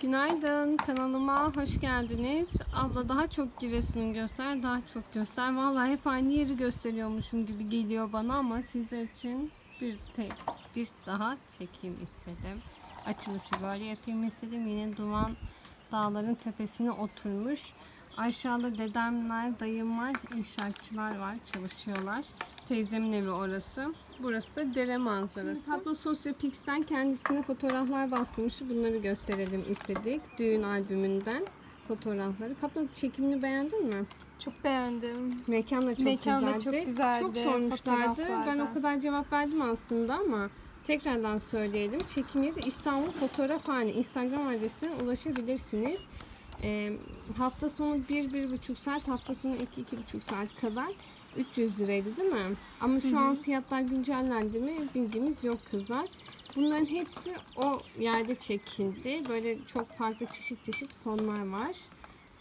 Günaydın kanalıma hoş geldiniz. Abla daha çok Giresun'u göster, daha çok göster. Vallahi hep aynı yeri gösteriyormuşum gibi geliyor bana ama sizler için bir tek bir daha çekeyim istedim. Açılışı böyle yapayım istedim. Yine duman dağların tepesine oturmuş. Aşağıda dedemler, dayım var, inşaatçılar var, çalışıyorlar. Teyzemin evi orası. Burası da dere manzarası. Fatma Sosyopix'ten kendisine fotoğraflar bastırmış. Bunları gösterelim istedik. Düğün albümünden fotoğrafları. Fatma çekimini beğendin mi? Çok beğendim. Mekan da çok Mekan da güzeldi. çok güzeldi, Çok sormuşlardı. Ben o kadar cevap verdim aslında ama tekrardan söyleyelim. Çekim yeri İstanbul Fotoğrafhane. Instagram adresinden ulaşabilirsiniz. Ee, hafta sonu 1-1,5 saat, hafta sonu 2-2,5 saat kadar 300 liraydı değil mi? Ama şu an fiyatlar güncellendi mi bilgimiz yok kızlar. Bunların hepsi o yerde çekildi. Böyle çok farklı çeşit çeşit fonlar var.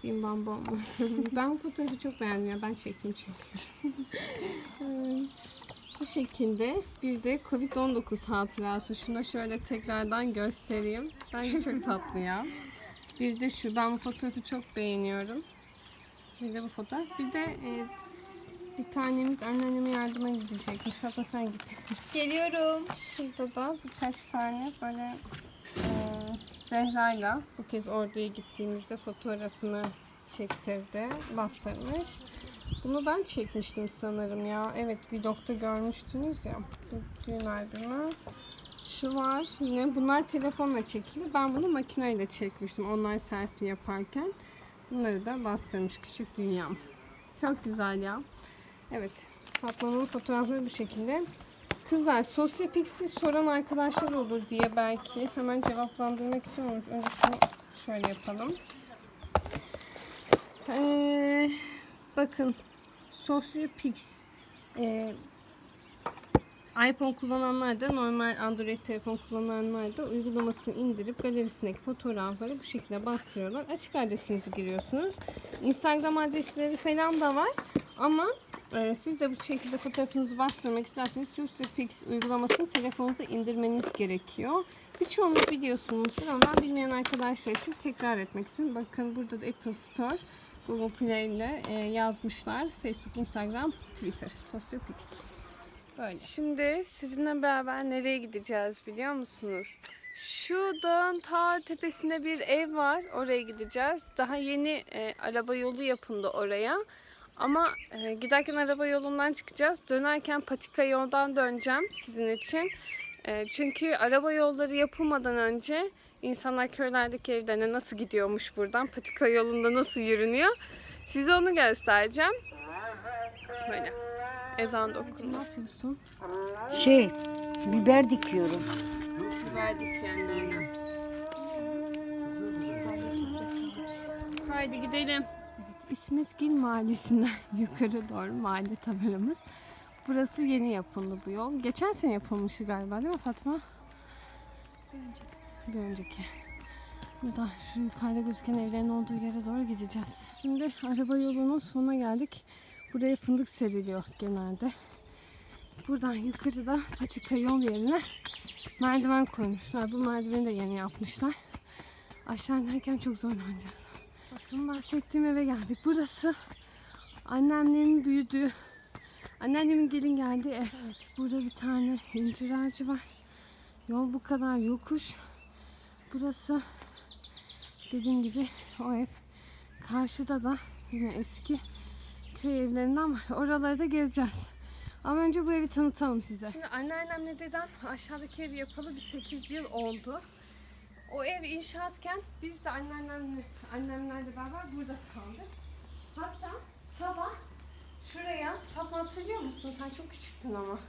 Bim bam bom. ben bu fotoğrafı çok beğendim ya. Ben çektim çünkü. Bu şekilde bir de Covid-19 hatırası. Şunu şöyle tekrardan göstereyim. Bence çok tatlı ya. Bir de şu. Ben bu fotoğrafı çok beğeniyorum. Bir de bu fotoğraf. Bir de e, bir tanemiz anneanneme yardıma gidecekmiş. Hatta sen git. Geliyorum. Şurada da birkaç tane böyle e, Zehra'yla bu kez orduya gittiğimizde fotoğrafını çektirdi, bastırmış. Bunu ben çekmiştim sanırım ya. Evet vlogda görmüştünüz ya. Düğün albümü. Şu var yine bunlar telefonla çekildi. Ben bunu makineyle çekmiştim online selfie yaparken. Bunları da bastırmış küçük dünyam. Çok güzel ya. Evet Fatma'nın fotoğrafları bu şekilde. Kızlar sosyopiksi soran arkadaşlar olur diye belki hemen cevaplandırmak istiyorum. Önce şunu şöyle yapalım. Ee, bakın sosyopix ee, iPhone kullananlar da normal Android telefon kullananlar da uygulamasını indirip galerisindeki fotoğrafları bu şekilde bastırıyorlar. Açık adresinizi giriyorsunuz. Instagram adresleri falan da var ama ee, siz de bu şekilde fotoğrafınızı bastırmak isterseniz Pix uygulamasını telefonunuza indirmeniz gerekiyor. Birçoğunuz biliyorsunuzdur ama bilmeyen arkadaşlar için tekrar etmek istedim. Bakın burada da Apple Store, Google Play ile e, yazmışlar. Facebook, Instagram, Twitter, Sosyopix. Böyle. Şimdi sizinle beraber nereye gideceğiz biliyor musunuz? Şu dağın ta tepesinde bir ev var. Oraya gideceğiz. Daha yeni e, araba yolu yapıldı oraya. Ama e, giderken araba yolundan çıkacağız. Dönerken patika yoldan döneceğim sizin için. E, çünkü araba yolları yapılmadan önce insanlar köylerdeki evlerine nasıl gidiyormuş buradan, patika yolunda nasıl yürünüyor. Size onu göstereceğim. Böyle. Ezan da okundu. Ne yapıyorsun? Şey, biber dikiyorum. Verdik kendilerine. Haydi gidelim. Evet, İsmetgil Mahallesi'nden yukarı doğru mahalle tabelamız. Burası yeni yapıldı bu yol. Geçen sene yapılmıştı galiba değil mi Fatma? Bir önceki. Burada şu yukarıda gözüken evlerin olduğu yere doğru gideceğiz. Şimdi araba yolunun sonuna geldik. Buraya fındık seriliyor genelde. Buradan yukarıda patika yol yerine merdiven koymuşlar. Bu merdiveni de yeni yapmışlar. Aşağı inerken çok zorlanacağız. Bakın bahsettiğim eve geldik. Burası annemlerin büyüdüğü, anneannemin gelin geldiği ev. Evet, burada bir tane incir ağacı var. Yol bu kadar yokuş. Burası dediğim gibi o ev. Karşıda da yine eski köy evlerinden var. Oraları da gezeceğiz. Ama önce bu evi tanıtalım size. Şimdi anneannemle dedem aşağıdaki evi yapalı bir 8 yıl oldu. O ev inşaatken biz de anneannemle, annemlerle beraber burada kaldık. Hatta sabah şuraya, Fatma hatırlıyor musun? Sen çok küçüktün ama.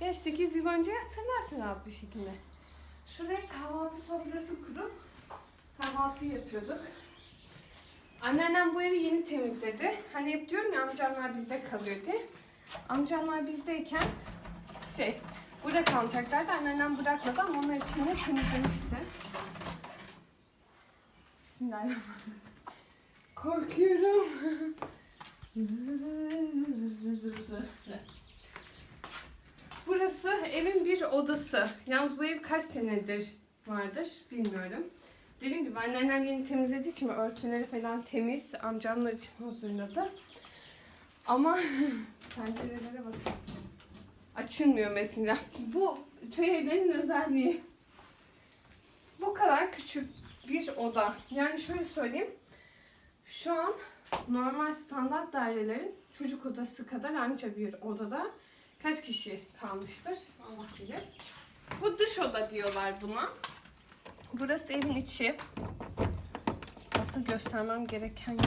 Ya 8 yıl önce hatırlarsın rahat bir şekilde. Şuraya kahvaltı sofrası kurup kahvaltı yapıyorduk. Anneannem bu evi yeni temizledi. Hani hep diyorum ya amcamlar bizde kalıyor diye. Amcamlar bizdeyken şey burada kalacaklardı. Anneannem bırakmadı ama onlar için de temizlemişti. Bismillahirrahmanirrahim. Korkuyorum. Burası evin bir odası. Yalnız bu ev kaç senedir vardır bilmiyorum. Dediğim gibi anneannem yeni temizlediği için örtüleri falan temiz. Amcamlar için hazırladı. Ama pencerelere bakın. Açılmıyor mesela. Bu köy evlerinin özelliği. Bu kadar küçük bir oda. Yani şöyle söyleyeyim. Şu an normal standart dairelerin çocuk odası kadar anca bir odada kaç kişi kalmıştır? Allah bilir. Bu dış oda diyorlar buna. Burası evin içi. Asıl göstermem gereken yer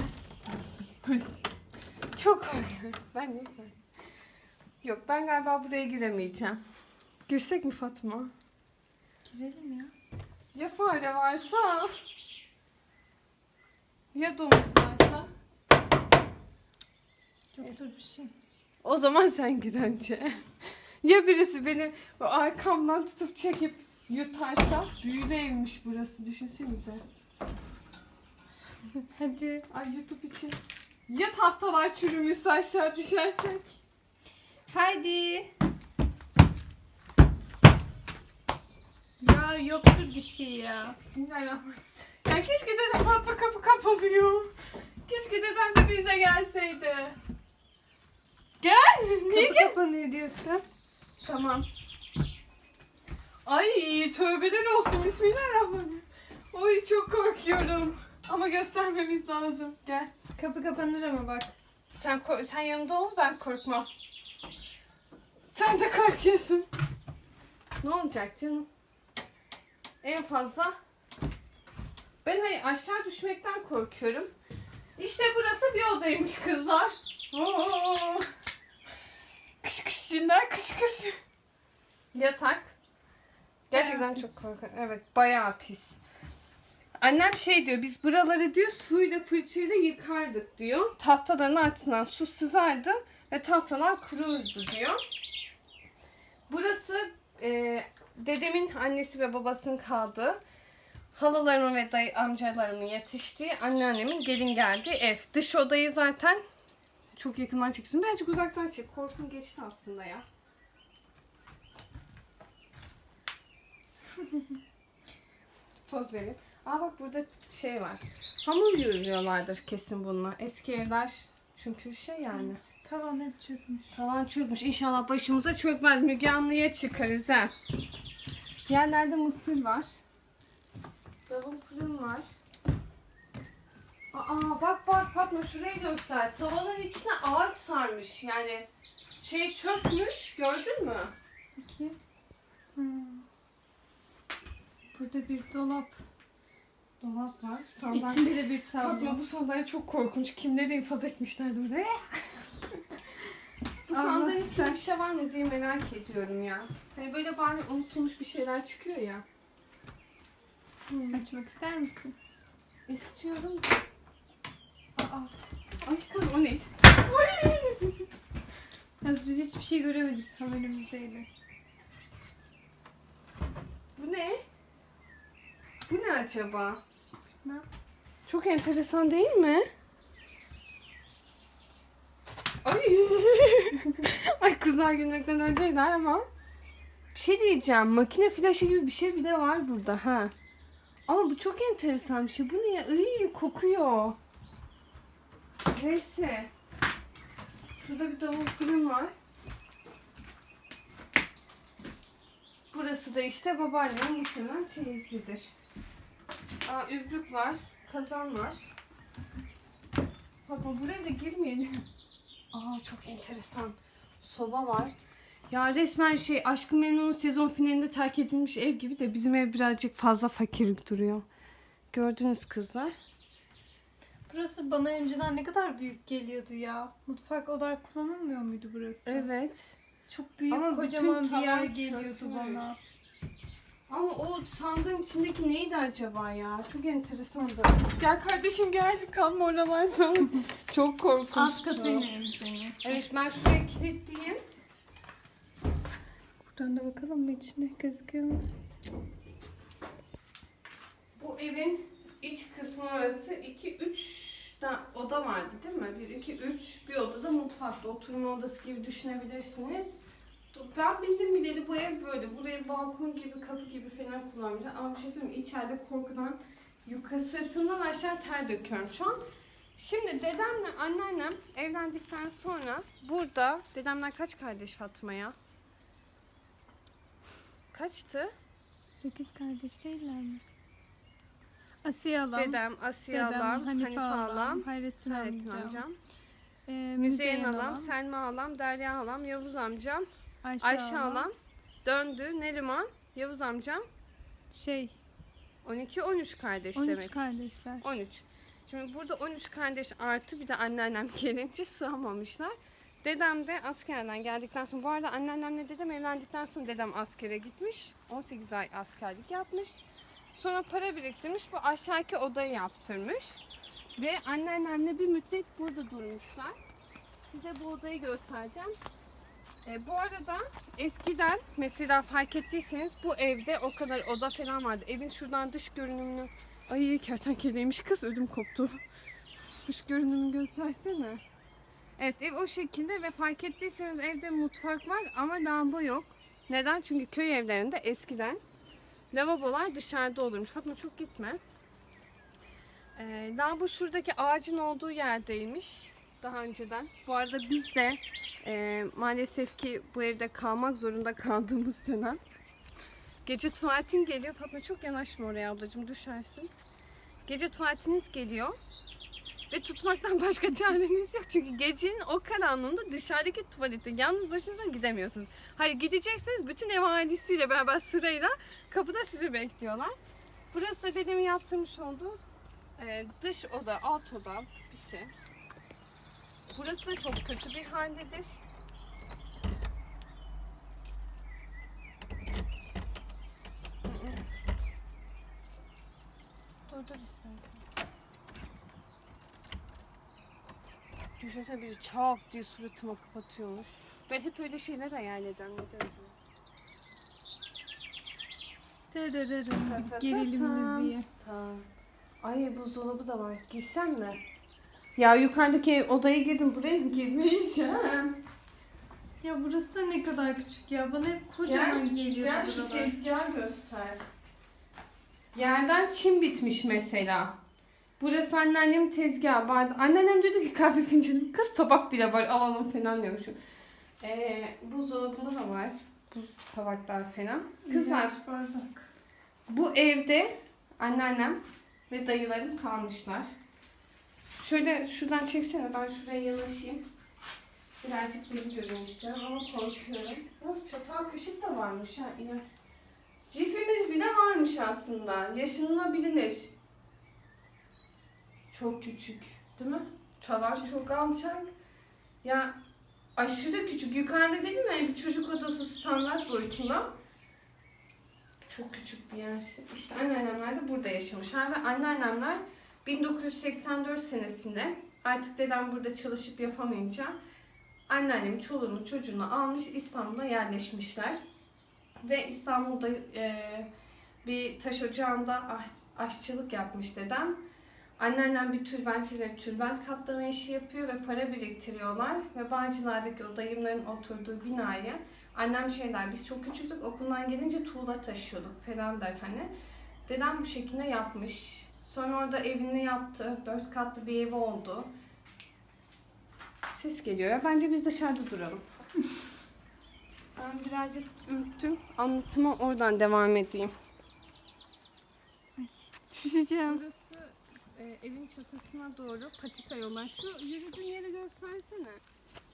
burası. Çok korkuyorum. Ben niye korkuyorum? Yok ben galiba buraya giremeyeceğim. Girsek mi Fatma? Girelim ya. Ya fare varsa? Ya domuz varsa? Yoktur bir şey. O zaman sen gir önce. ya birisi beni arkamdan tutup çekip yutarsa? Büyülü evmiş burası düşünsenize. Hadi. Ay YouTube için. Ya tahtalar çürümüşse aşağı düşersek? Haydi. Ya yoktur bir şey ya. Bismillahirrahmanirrahim. Ya keşke dedem kapı kapı kapanıyor. Keşke dedem de bize gelseydi. Gel. Niye Kapı kapanıyor diyorsun. Tamam. Ay tövbeden olsun Bismillahirrahmanirrahim. Oy çok korkuyorum. Ama göstermemiz lazım. Gel. Kapı kapanır ama bak. Sen sen yanımda ol ben korkmam. Sen de korkuyorsun. Ne olacak canım? En fazla ben hayır aşağı düşmekten korkuyorum. İşte burası bir odaymış kızlar. Oo. Kış kış cinler kış kış. Yatak. Gerçekten çok korkuyorum. Evet bayağı pis. Annem şey diyor biz buraları diyor suyla fırçayla yıkardık diyor. Tahtaların altından su sızardı ve tahtalar kururdu diyor. Burası e, dedemin annesi ve babasının kaldığı, halalarımın ve dayı amcalarımın yetiştiği, anneannemin gelin geldiği ev. Dış odayı zaten çok yakından çekiyorsun. Birazcık uzaktan çek. Korkum geçti aslında ya. Poz verin. Aa bak burada şey var. Hamur yoğuruyorlardır kesin bununla. Eski evler çünkü şey yani. Tavan hep çökmüş. Tavan çökmüş. İnşallah başımıza çökmez. Müge Anlı'ya çıkarız ha. Yerlerde mısır var. Davul fırın var. Aa bak bak Fatma şurayı göster. Tavanın içine ağaç sarmış. Yani şey çökmüş. Gördün mü? İki. Hmm. Burada bir dolap. Dolap var. Sandalye. İçinde de bir tablo. bu sandalye çok korkunç. Kimleri infaz etmişlerdi oraya? bu Allah sandalyenin içinde sen- bir şey var mı diye merak ediyorum ya. Hani böyle bari unutulmuş bir şeyler çıkıyor ya. Açmak ister misin? İstiyorum. Aa. Ay kız o ne? Yalnız biz hiçbir şey göremedik tam önümüzdeydi. Bu ne? Bu ne acaba? Ne? Çok enteresan değil mi? Ay. Ay kızlar gülmekten önceydiler ama. Bir şey diyeceğim. Makine flaşı gibi bir şey bir de var burada ha. Ama bu çok enteresan bir şey. Bu ne ya? Iy, kokuyor. Neyse. Şurada bir davul fırın var. Burası da işte babaannemin muhtemelen çeyizlidir. Aa, übrük var. Kazan var. Bakma buraya da girmeyelim. Aa çok enteresan. Soba var. Ya resmen şey Aşkı Memnun'un sezon finalinde terk edilmiş ev gibi de bizim ev birazcık fazla fakir duruyor. Gördünüz kızlar. Burası bana önceden ne kadar büyük geliyordu ya. Mutfak olarak kullanılmıyor muydu burası? Evet. Çok büyük Ama bütün kocaman bir yer tavan geliyordu çökmüş. bana. Ama o sandığın içindeki neydi acaba ya? Çok enteresandı. Gel kardeşim gel. Kalma oralarda. Çok korkunç. Alt katı inelim seni. Evet ben şuraya kilitleyeyim. Buradan da bakalım mı içine gözüküyor mu? Bu evin iç kısmı orası 2 3 da oda vardı değil mi? 1 2 3 bir odada mutfakta oturma odası gibi düşünebilirsiniz. Ben bildim bileli bu ev böyle. Burayı balkon gibi, kapı gibi falan kullanmışlar. Ama bir şey söyleyeyim içeride korkudan Yukarı sırtımdan aşağı ter döküyorum şu an. Şimdi dedemle anneannem evlendikten sonra burada dedemler kaç kardeş Fatma ya? Kaçtı? Sekiz kardeş değiller mi? Asiye halam, Dedem, Asiye dedem, halam, Hanife, Hanife halam, halam, Hayrettin, Hayrettin amcam, amcam, e, Müzeyyen halam, halam, Selma halam, Derya halam, Yavuz amcam, Ayşe, Ayşe döndü, Neriman, Yavuz amcam, Şey, 12 13 kardeş 13 demek. kardeşler. 13. Şimdi burada 13 kardeş artı bir de anneannem gelince sığamamışlar. Dedem de askerden geldikten sonra, bu arada anneannemle dedem evlendikten sonra dedem askere gitmiş. 18 ay askerlik yapmış. Sonra para biriktirmiş, bu aşağıki odayı yaptırmış. Ve anneannemle bir müddet burada durmuşlar. Size bu odayı göstereceğim. E, bu arada eskiden mesela fark ettiyseniz bu evde o kadar oda falan vardı. Evin şuradan dış görünümünü Ay kertenkeleymiş kız ödüm koptu. Dış görünümü göstersene. Evet ev o şekilde ve fark ettiyseniz evde mutfak var ama lavabo yok. Neden? Çünkü köy evlerinde eskiden lavabolar dışarıda olurmuş. Fatma çok gitme. Ee, lavabo şuradaki ağacın olduğu yerdeymiş daha önceden. Bu arada biz de e, maalesef ki bu evde kalmak zorunda kaldığımız dönem. Gece tuvaletin geliyor. Fatma çok yanaşma oraya ablacığım düşersin. Gece tuvaletiniz geliyor. Ve tutmaktan başka çareniz yok. Çünkü gecenin o karanlığında dışarıdaki tuvalete yalnız başınıza gidemiyorsunuz. Hayır gidecekseniz bütün ev ailesiyle beraber sırayla kapıda sizi bekliyorlar. Burası da dedemin yaptırmış olduğu e, dış oda, alt oda bir şey. Burası çok kötü bir haldedir. Dur dur istersen. Düşünsene biri çak diye suratıma kapatıyormuş. Ben hep öyle şeyler hayal Ta ta gerilim müziği. Ay buzdolabı da var. Girsem mi? Ya yukarıdaki odaya girdim. Buraya mı girmeyeceğim? Ya burası da ne kadar küçük ya. Bana hep kocaman geliyor Gel şu buralar. tezgahı göster. Yerden çim bitmiş mesela. Burası anneannemin tezgahı. Barda- Anneannem dedi ki kahve fincanı. Kız tabak bile var alalım falan diyormuşum. Ee, buzdolabında da var. Buz tabaklar falan. Kızlar İğrenç bardak. bu evde anneannem ve dayılarım kalmışlar. Şöyle şuradan çeksene ben şuraya yanaşayım. Birazcık beni görün istiyorum ama korkuyorum. Yalnız çatal kaşık da varmış ha inan. Cifimiz bile varmış aslında. Yaşanılabilir. Çok küçük değil mi? Çalar çok alçak. Ya aşırı küçük. Yukarıda dedim ya bir çocuk odası standart boyutunda. Çok küçük bir yer. İşte anneannemler de burada yaşamışlar ve anneannemler 1984 senesinde artık dedem burada çalışıp yapamayınca anneannem çoluğunu çocuğunu almış İstanbul'a yerleşmişler. Ve İstanbul'da e, bir taş ocağında aş- aşçılık yapmış dedem. Anneannem bir tülbentçiyle tülbent katlama işi yapıyor ve para biriktiriyorlar. Ve Bağcılar'daki o dayımların oturduğu binayı Annem şey der, biz çok küçüktük okuldan gelince tuğla taşıyorduk falan der hani. Dedem bu şekilde yapmış. Sonra orada evini yaptı. Dört katlı bir evi oldu. Ses geliyor ya. Bence biz dışarıda duralım. ben birazcık ürktüm. Anlatıma oradan devam edeyim. Düşeceğim. Burası e, evin çatısına doğru patika yollar. Şu yürüdüğün yeri göstersene.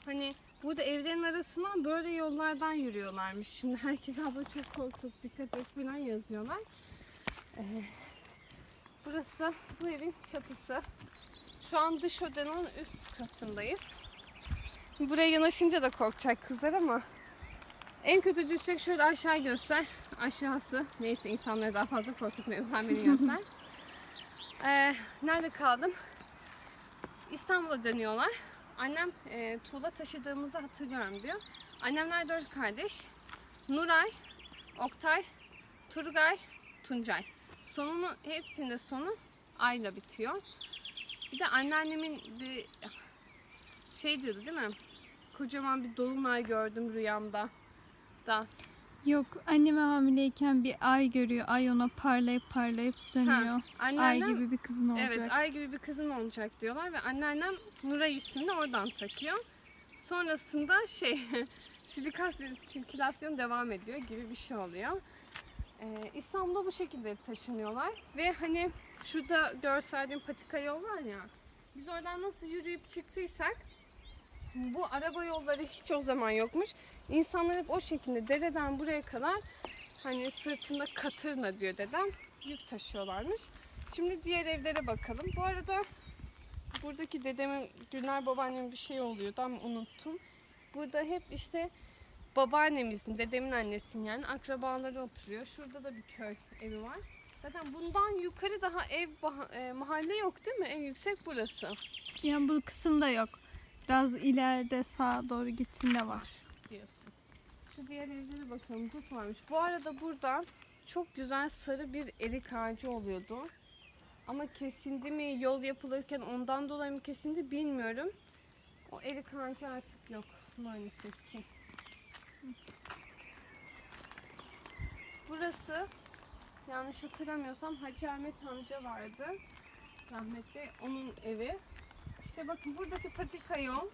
Hani burada evlerin arasından böyle yollardan yürüyorlarmış. Şimdi herkes abla çok korktuk dikkat et falan yazıyorlar. Ee, burası da bu evin çatısı. Şu an dış odanın üst katındayız. Buraya yanaşınca da korkacak kızlar ama en kötü düşsek şöyle aşağı göster. Aşağısı. Neyse insanları daha fazla korkutmayalım. Sen beni göster. Ee, nerede kaldım? İstanbul'a dönüyorlar. Annem e, tuğla taşıdığımızı hatırlıyorum diyor. Annemler dört kardeş. Nuray, Oktay, Turgay, Tuncay. Sonunu hepsinde sonu ayla bitiyor. Bir de anneannemin bir şey diyordu değil mi? Kocaman bir dolunay gördüm rüyamda da. Yok anneme hamileyken bir ay görüyor. Ay ona parlayıp parlayıp sönüyor. Ay Anneannem gibi bir kızın olacak. Evet ay gibi bir kızın olacak diyorlar ve anneannem Nuray ismini oradan takıyor. Sonrasında şey silikasyon, devam ediyor gibi bir şey oluyor. Ee, bu şekilde taşınıyorlar ve hani şurada gösterdiğim patika yol var ya biz oradan nasıl yürüyüp çıktıysak bu araba yolları hiç o zaman yokmuş. İnsanlar hep o şekilde dereden buraya kadar hani sırtında katırna diyor dedem yük taşıyorlarmış. Şimdi diğer evlere bakalım. Bu arada buradaki dedemin, Gülnar babaannemin bir şey oluyordu ama unuttum. Burada hep işte babaannemizin, dedemin annesinin yani akrabaları oturuyor. Şurada da bir köy evi var. Zaten bundan yukarı daha ev e, mahalle yok değil mi? En yüksek burası Yani bu kısımda yok. Biraz ileride sağa doğru gittiğinde var. diyorsun. Şu diğer evlere bakalım. Dut varmış. Bu arada burada çok güzel sarı bir erik ağacı oluyordu. Ama kesildi mi yol yapılırken ondan dolayı mı kesildi bilmiyorum. O erik ağacı artık yok maalesef ki. Burası yanlış hatırlamıyorsam Hacı Ahmet amca vardı. Rahmetli onun evi. İşte bakın buradaki patika yol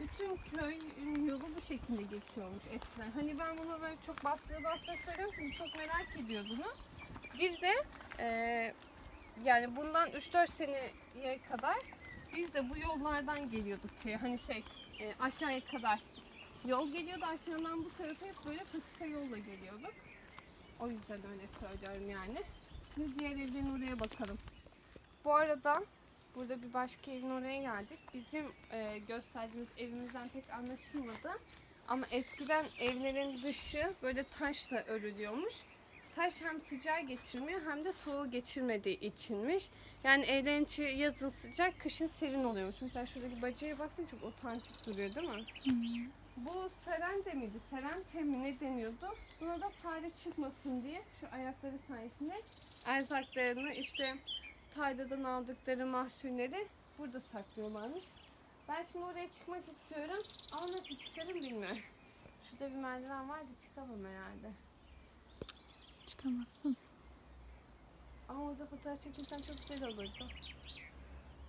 bütün köyün yolu bu şekilde geçiyormuş eskiden. Hani ben bunu böyle çok bastığı bastığı söylüyorum çünkü çok merak ediyordunuz. Bir de eee, yani bundan 3-4 seneye kadar biz de bu yollardan geliyorduk köye. Hani şey e, aşağıya kadar yol geliyordu aşağıdan bu tarafa hep böyle patika yolla geliyorduk. O yüzden öyle söylüyorum yani. Şimdi diğer evlerin oraya bakalım. Bu arada Burada bir başka evin oraya geldik. Bizim e, gösterdiğimiz evimizden pek anlaşılmadı. Ama eskiden evlerin dışı böyle taşla örülüyormuş. Taş hem sıcağı geçirmiyor hem de soğuğu geçirmediği içinmiş. Yani evlerin içi yazın sıcak, kışın serin oluyormuş. Mesela şuradaki bacaya baksana çok otantik duruyor değil mi? Bu serente miydi? Serente mi ne deniyordu? Buna da fare çıkmasın diye şu ayakları sayesinde erzaklarını işte tarladan aldıkları mahsulleri burada saklıyorlarmış. Ben şimdi oraya çıkmak istiyorum ama nasıl çıkarım bilmiyorum. Şurada bir merdiven var da çıkamam herhalde. Çıkamazsın. Ama orada fotoğraf çekilsem çok güzel olurdu.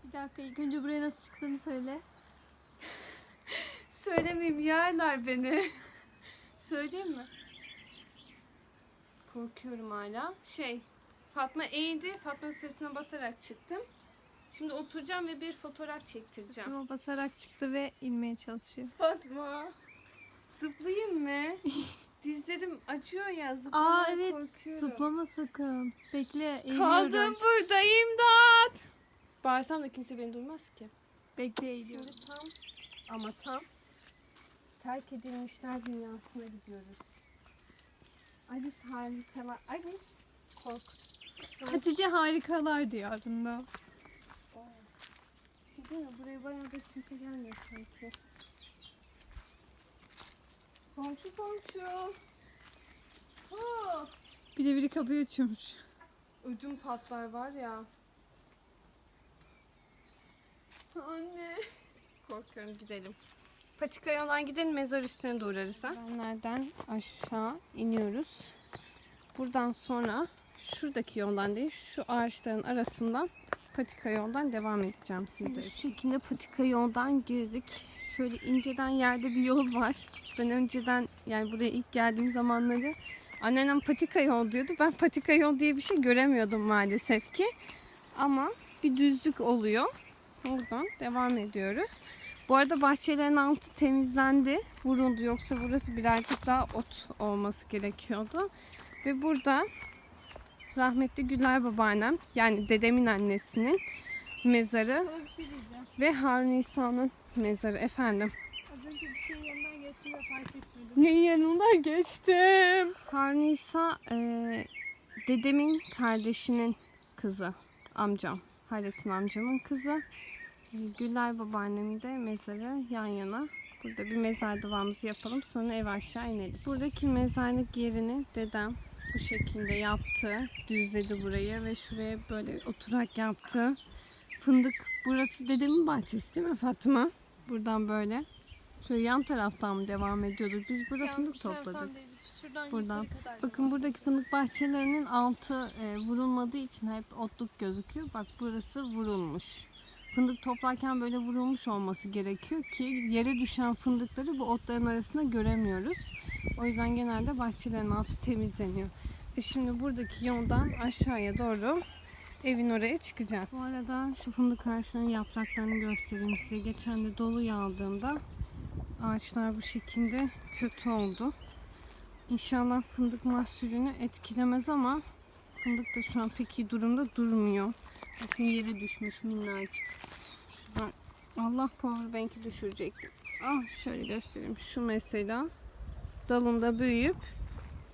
Bir dakika ilk önce buraya nasıl çıktığını söyle. Söylemeyeyim yerler beni. Söyleyeyim mi? Korkuyorum hala. Şey, Fatma eğildi. Fatma'nın sırtına basarak çıktım. Şimdi oturacağım ve bir fotoğraf çektireceğim. Ama basarak çıktı ve inmeye çalışıyor. Fatma. Zıplayayım mı? Dizlerim acıyor ya zıplamaya Aa evet korkuyorum. zıplama sakın. Bekle eğiliyorum. Kaldım burada imdat. Bağırsam da kimse beni duymaz ki. Bekle eğiliyorum. Şimdi tam ama tam terk edilmişler dünyasına gidiyoruz. Alice harikalar. Alice kork. Hatice harikalar diyarında. Bir şey değil mi? Buraya bayağı da kimse gelmiyor sanki. Komşu komşu. Hop. Bir de biri kapıyı açıyormuş. Ödüm patlar var ya. Anne. Korkuyorum gidelim. Patika yoldan gidelim mezar üstüne de uğrarız ha. Nereden aşağı iniyoruz. Buradan sonra şuradaki yoldan değil şu ağaçların arasından patika yoldan devam edeceğim size. Şu şekilde patika yoldan girdik. Şöyle inceden yerde bir yol var. Ben önceden yani buraya ilk geldiğim zamanları anneannem patika yol diyordu. Ben patika yol diye bir şey göremiyordum maalesef ki. Ama bir düzlük oluyor. Buradan devam ediyoruz. Bu arada bahçelerin altı temizlendi. Vuruldu. Yoksa burası birazcık daha ot olması gerekiyordu. Ve burada rahmetli Güler babaannem yani dedemin annesinin mezarı şey ve Harun İsa'nın mezarı efendim. Az önce bir şey yanından geçtim ve fark etmedim. Neyin yanından geçtim? Harun İsa e, dedemin kardeşinin kızı. Amcam. Hayrettin amcamın kızı. Güller babaannemin de mezarı yan yana. Burada bir mezar duamızı yapalım. Sonra ev aşağı inelim. Buradaki mezarlık yerini dedem bu şekilde yaptı. Düzledi burayı ve şuraya böyle oturak yaptı. Fındık. Burası dedemin bahçesi değil mi Fatma? Buradan böyle. Şöyle yan taraftan mı devam ediyorduk? Biz burada fındık topladık. Buradan. Bakın buradaki fındık bahçelerinin altı e, vurulmadığı için hep otluk gözüküyor. Bak burası vurulmuş. Fındık toplarken böyle vurulmuş olması gerekiyor ki yere düşen fındıkları bu otların arasında göremiyoruz. O yüzden genelde bahçelerin altı temizleniyor. E şimdi buradaki yoldan aşağıya doğru evin oraya çıkacağız. Bu arada şu fındık ağaçlarının yapraklarını göstereyim size. Geçen de dolu yağdığında ağaçlar bu şekilde kötü oldu. İnşallah fındık mahsulünü etkilemez ama fındık da şu an pek iyi durumda durmuyor. Bakın yere düşmüş minnacık. Şuradan Allah powerbank'i düşürecekti. Ah şöyle göstereyim. Şu mesela dalında büyüyüp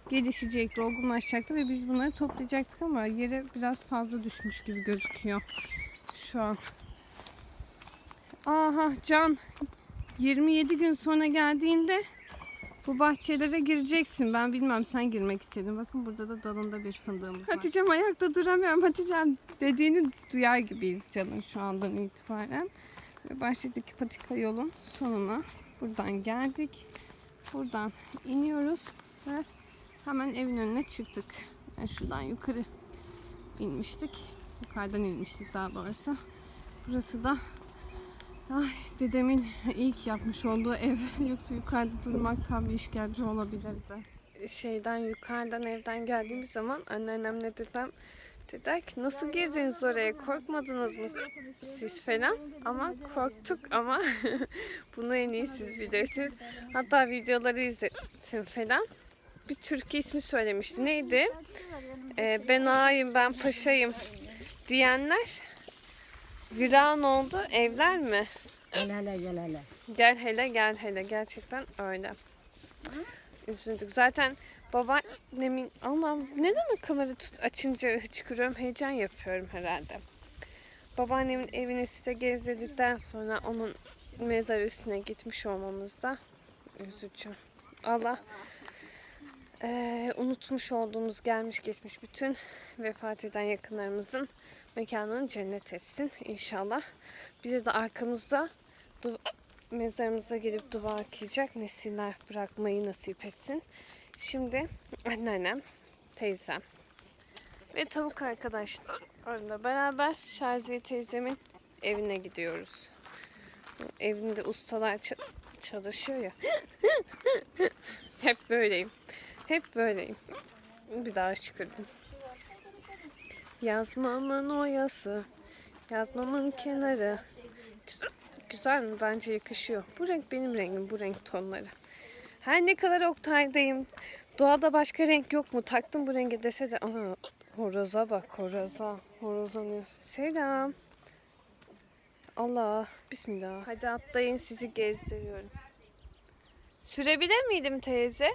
gelişecekti, olgunlaşacaktı ve biz bunları toplayacaktık ama yere biraz fazla düşmüş gibi gözüküyor şu an. Aha Can 27 gün sonra geldiğinde bu bahçelere gireceksin. Ben bilmem sen girmek istedin. Bakın burada da dalında bir fındığımız var. Hatice'm ayakta duramıyorum. Hatice'm dediğini duyar gibiyiz canım şu andan itibaren. Ve bahçedeki patika yolun sonuna buradan geldik. Buradan iniyoruz ve hemen evin önüne çıktık. Yani şuradan yukarı inmiştik. Yukarıdan inmiştik daha doğrusu. Burası da Ay dedemin ilk yapmış olduğu ev. Yoksa yukarıda durmak tam bir işkence olabilirdi. Şeyden yukarıdan evden geldiğimiz zaman anneannemle dedem dediler ki nasıl girdiniz oraya korkmadınız mı siz falan ama korktuk ama bunu en iyi siz bilirsiniz. Hatta videoları izledim falan. Bir türkü ismi söylemişti. Neydi? Ee, ben ağayım ben paşayım diyenler viran oldu evler mi? Gel hele gel hele. Gel hele gel hele gerçekten öyle. Üzüldük. Zaten babaannemin Allah'ım ne demek kamera tut, açınca hıçkırıyorum heyecan yapıyorum herhalde. Babaannemin evini size gezdirdikten sonra onun mezar üstüne gitmiş olmamız da üzücü. Allah eee, unutmuş olduğumuz gelmiş geçmiş bütün vefat eden yakınlarımızın mekanını cennet etsin inşallah. Bize de arkamızda mezarımıza gelip dua okuyacak nesiller bırakmayı nasip etsin. Şimdi anneannem, teyzem ve tavuk arkadaşlarla beraber Şaziye teyzemin evine gidiyoruz. Evinde ustalar ça- çalışıyor ya. Hep böyleyim. Hep böyleyim. Bir daha çıkırdım. Yazmamın oyası, yazmamın kenarı. Güzel, güzel mi? Bence yakışıyor. Bu renk benim rengim, bu renk tonları. Her ne kadar Oktay'dayım. Doğada başka renk yok mu? Taktım bu rengi dese de ama horoza bak horoza. Horozlanıyor. Selam. Allah. Bismillah. Hadi atlayın sizi gezdiriyorum. Sürebilir miydim teyze?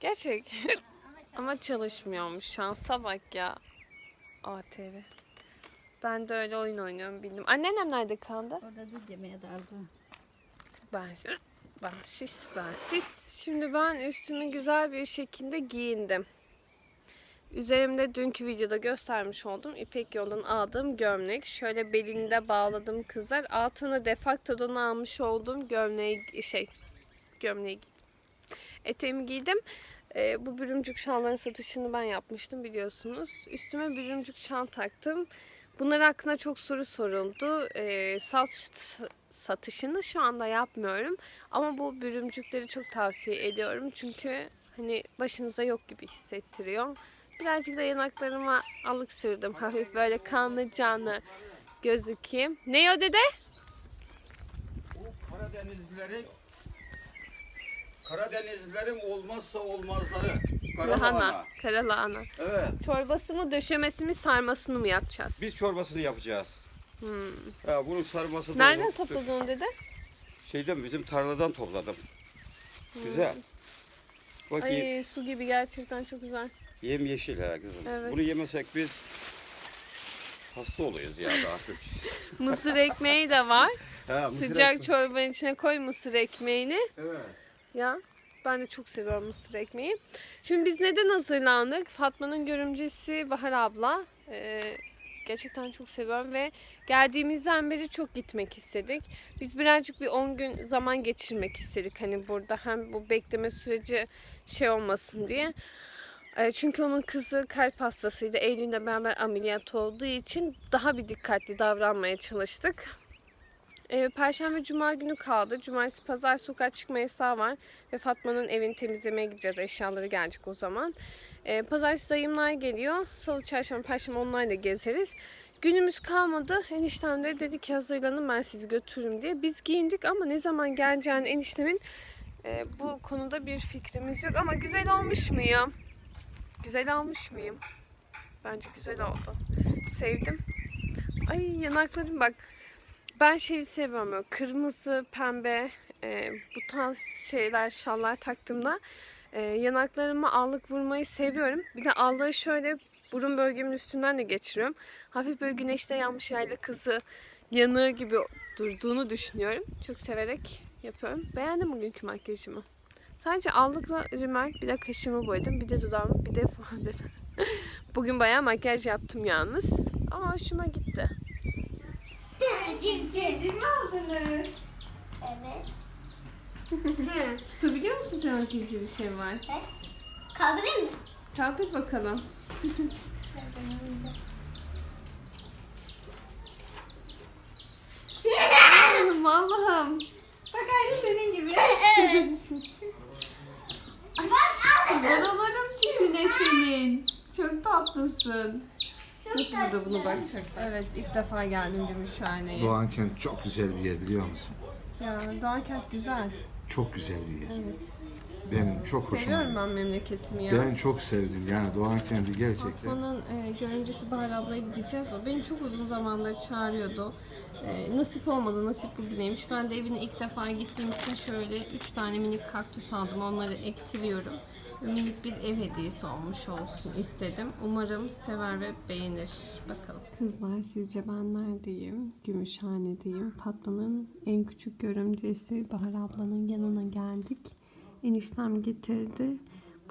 Gerçek. Ama çalışmıyormuş. Şansa bak ya. ATV. Ben de öyle oyun oynuyorum bildim. Anneannem nerede kaldı? Orada dur demeye daldım. Ben ben şiş ben şiş. Şimdi ben üstümü güzel bir şekilde giyindim. Üzerimde dünkü videoda göstermiş olduğum İpek yoldan aldığım gömlek. Şöyle belinde bağladım kızlar. Altına defaktodan almış olduğum gömleği şey gömleği. Eteğimi giydim. Ee, bu bürümcük şalların satışını ben yapmıştım biliyorsunuz. Üstüme bürümcük şal taktım. Bunlar hakkında çok soru soruldu. Ee, saç satışını şu anda yapmıyorum. Ama bu bürümcükleri çok tavsiye ediyorum. Çünkü hani başınıza yok gibi hissettiriyor. Birazcık da yanaklarıma alık sürdüm. Hafif böyle kanlı canlı gözükeyim. Ne o dede? Bu Karadenizlilerin Karadenizlilerin olmazsa olmazları. Lahana, Karalahana. kara lahana. Evet. Çorbası mı, döşemesi mi, sarmasını mı yapacağız? Biz çorbasını yapacağız. Hmm. Ha, bunun sarması da Nereden yok. topladın dede? Şeyden bizim tarladan topladım. Güzel. Bakayım Ay su gibi gerçekten çok güzel. yem yeşil ha kızım. Evet. Bunu yemesek biz hasta oluyoruz ya daha çok. Mısır ekmeği de var. Ha, mısır Sıcak ekmek- çorbanın içine koy mısır ekmeğini. Evet. Ya ben de çok seviyorum mısır ekmeği. Şimdi biz neden hazırlandık? Fatma'nın görümcesi Bahar abla e, Gerçekten çok seviyorum ve geldiğimizden beri çok gitmek istedik. Biz birazcık bir 10 gün zaman geçirmek istedik hani burada hem bu bekleme süreci şey olmasın diye. E, Çünkü onun kızı kalp hastasıydı. Eylül'le beraber ameliyat olduğu için daha bir dikkatli davranmaya çalıştık. E, Perşembe Cuma günü kaldı. Cumartesi Pazar sokağa çıkma yasağı var. Ve Fatma'nın evini temizlemeye gideceğiz. Eşyaları gelecek o zaman. E, Pazartesi dayımlar geliyor. Salı, Çarşamba, Perşembe onlarla gezeriz. Günümüz kalmadı. Eniştem de dedi ki hazırlanın ben sizi götürürüm diye. Biz giyindik ama ne zaman geleceğini eniştemin e, bu konuda bir fikrimiz yok. Ama güzel olmuş muyum? Güzel olmuş muyum? Bence güzel oldu. Sevdim. Ay yanaklarım bak. Ben şeyi seviyorum böyle kırmızı, pembe e, bu tarz şeyler, şallar taktığımda e, yanaklarıma allık vurmayı seviyorum. Bir de allığı şöyle burun bölgemin üstünden de geçiriyorum. Hafif böyle güneşte yanmış yayla kızı yanığı gibi durduğunu düşünüyorum. Çok severek yapıyorum. Beğendim bugünkü makyajımı. Sadece allıkla rimel, bir de kaşımı boyadım, bir de dudağımı, bir de fondöten. Bugün bayağı makyaj yaptım yalnız. Ama hoşuma gitti. Civciv mi aldınız? Evet. Tutabiliyor musun sen o civciv bir şey var? Kaldırayım mı? Kaldır bakalım. Allah'ım. Bak aynı senin gibi. Oralarım tipine senin. Çok tatlısın. Nasıl burada bunu bakacak? Evet ilk defa geldim Gümüşhane'ye. Doğankent çok güzel bir yer biliyor musun? Ya Doğankent güzel. Çok güzel bir yer. Evet. Benim çok hoşuma Seviyorum ben memleketimi ya. Ben çok sevdim yani Doğankent'i gerçekten. Fatma'nın e, görümcesi Bahar ablaya gideceğiz. O beni çok uzun zamandır çağırıyordu. E, nasip olmadı. Nasip bugüneymiş. Ben de evine ilk defa gittiğim için şöyle 3 tane minik kaktüs aldım. Onları ektiriyorum. Minik bir ev hediyesi olmuş olsun istedim. Umarım sever ve beğenir. Bakalım. Kızlar sizce ben neredeyim? Gümüşhane'deyim. Fatma'nın en küçük görümcesi Bahar ablanın yanına geldik. Eniştem getirdi.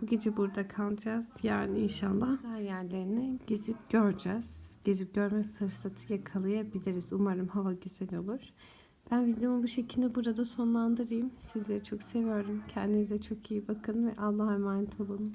Bu gece burada kalacağız. Yarın inşallah güzel yerlerini gezip göreceğiz. Gezip görme fırsatı yakalayabiliriz. Umarım hava güzel olur. Ben videomu bu şekilde burada sonlandırayım. Sizleri çok seviyorum. Kendinize çok iyi bakın ve Allah'a emanet olun.